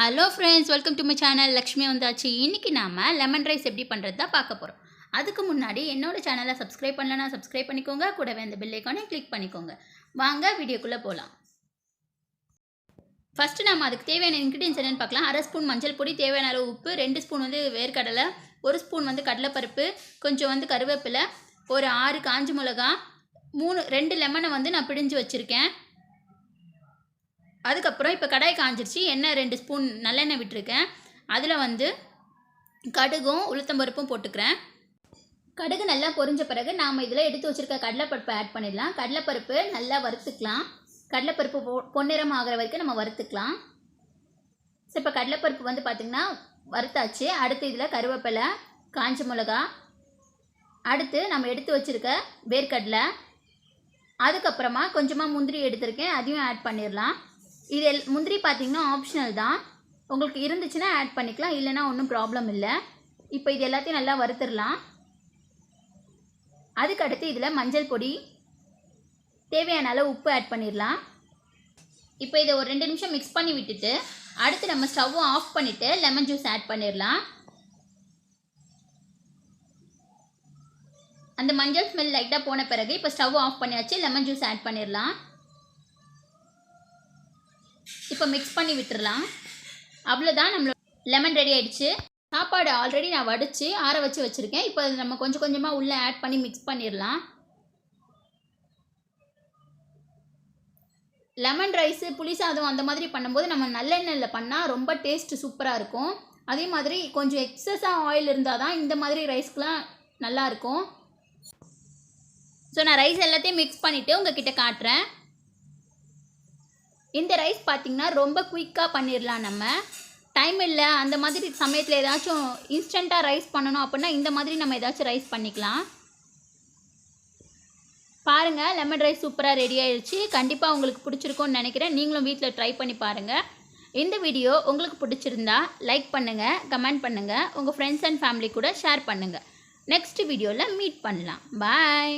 Hello friends welcome to my channel Lakshmi வந்தாச்சு. இன்றைக்கி நாம் லெமன் ரைஸ் எப்படி பண்ணுறது தான் பார்க்க போகிறோம் அதுக்கு முன்னாடி என்னோட சேனலை சப்ஸ்கிரைப் பண்ணலன்னா சப்ஸ்கிரைப் பண்ணிக்கோங்க. கூடவே அந்த பெல் கிளிக் பண்ணிக்கோங்க. வாங்க வீடியோக்குள்ளே போகலாம் ஃபஸ்ட்டு நம்ம அதுக்கு தேவையான இன்க்ரீடியன்ஸ் என்னென்னு பார்க்கலாம். அரை ஸ்பூன் மஞ்சள் பொடி தேவையான அளவு உப்பு ரெண்டு ஸ்பூன் வந்து வேர்க்கடலை ஒரு ஸ்பூன் வந்து கடலைப்பருப்பு கொஞ்சம் வந்து கருவேப்பிலை ஒரு ஆறு காஞ்சி மிளகா மூணு ரெண்டு லெமனை வந்து நான் பிழிஞ்சு வச்சுருக்கேன். அதுக்கப்புறம் இப்போ கடாய் காஞ்சிருச்சு எண்ணெய் ரெண்டு ஸ்பூன் நல்லெண்ணெய் விட்டுருக்கேன். அதில் வந்து கடுகும் உளுத்தம்பருப்பும் போட்டுக்கிறேன். கடுகு நல்லா பொரிஞ்ச பிறகு நாம் இதில் எடுத்து வச்சுருக்க கடலைப்பருப்பை ஆட் பண்ணிடலாம். கடலைப்பருப்பு நல்லா வறுத்துக்கலாம். கடலைப்பருப்பு பொ பொன்னிறம் ஆகிற வரைக்கும் நம்ம வறுத்துக்கலாம். ஸோ இப்போ கடலைப்பருப்பு வந்து பார்த்திங்கன்னா வறுத்தாச்சு. அடுத்து இதில் கருவேப்பிலை காஞ்ச மிளகா. அடுத்து நம்ம எடுத்து வச்சுருக்க வேர்க்கடலை. அதுக்கப்புறமா கொஞ்சமாக முந்திரி எடுத்திருக்கேன். அதையும் ஆட் பண்ணிடலாம். இது எல் முந்திரி பார்த்திங்கன்னா ஆப்ஷனல் தான். உங்களுக்கு இருந்துச்சுன்னா ஆட் பண்ணிக்கலாம். இல்லைன்னா ஒன்றும் ப்ராப்ளம் இல்லை. இப்போ இது எல்லாத்தையும் நல்லா வறுத்துடலாம். அதுக்கடுத்து இதில் மஞ்சள் பொடி தேவையான அளவு உப்பு ஆட் பண்ணிடலாம். இப்போ இதை ஒரு ரெண்டு நிமிஷம் மிக்ஸ் பண்ணி விட்டுட்டு அடுத்து நம்ம ஸ்டவ்வும் ஆஃப் பண்ணிவிட்டு லெமன் ஜூஸ் ஆட் பண்ணிடலாம். அந்த மஞ்சள் ஸ்மெல் லைட்டாக போன பிறகு இப்போ ஸ்டவ் ஆஃப் பண்ணியாச்சு லெமன் ஜூஸ் ஆட் பண்ணிடலாம். இப்போ மிக்ஸ் பண்ணி விட்டுறலாம். அவ்வளோதான் நம்மளோட லெமன் ரெடி ஆகிடுச்சு சாப்பாடு ஆல்ரெடி நான் வடித்து ஆற வச்சு வச்சுருக்கேன். இப்போ அதை நம்ம கொஞ்சம் கொஞ்சமாக உள்ளே ஆட் பண்ணி மிக்ஸ் பண்ணிடலாம். லெமன் ரைஸு புளி சாதம் அந்த மாதிரி பண்ணும்போது நம்ம நல்லெண்ணெயில் பண்ணால் ரொம்ப டேஸ்ட்டு சூப்பராக இருக்கும். அதே மாதிரி கொஞ்சம் எக்ஸஸாக ஆயில் இருந்தால் தான் இந்த மாதிரி ரைஸ்க்கெலாம் நல்லாயிருக்கும் ஸோ நான் ரைஸ் எல்லாத்தையும் மிக்ஸ் பண்ணிவிட்டு உங்ககிட்ட காட்டுறேன். இந்த ரைஸ் பார்த்திங்கன்னா ரொம்ப குயிக்காக பண்ணிடலாம் நம்ம. டைம் இல்லை அந்த மாதிரி சமயத்தில் ஏதாச்சும் இன்ஸ்டண்ட்டாக ரைஸ் பண்ணணும் அப்படின்னா இந்த மாதிரி நம்ம ஏதாச்சும் ரைஸ் பண்ணிக்கலாம். பாருங்கள் லெமன் ரைஸ் சூப்பராக ரெடி ஆயிடுச்சு கண்டிப்பாக உங்களுக்கு பிடிச்சிருக்கும்னு நினைக்கிறேன். நீங்களும் வீட்டில் ட்ரை பண்ணி பாருங்கள் இந்த வீடியோ உங்களுக்கு பிடிச்சிருந்தா லைக் பண்ணுங்கள் கமெண்ட் பண்ணுங்கள் உங்கள் ஃப்ரெண்ட்ஸ் அண்ட் ஃபேமிலி கூட ஷேர் பண்ணுங்கள் நெக்ஸ்ட் வீடியோவில் மீட் பண்ணலாம். பாய்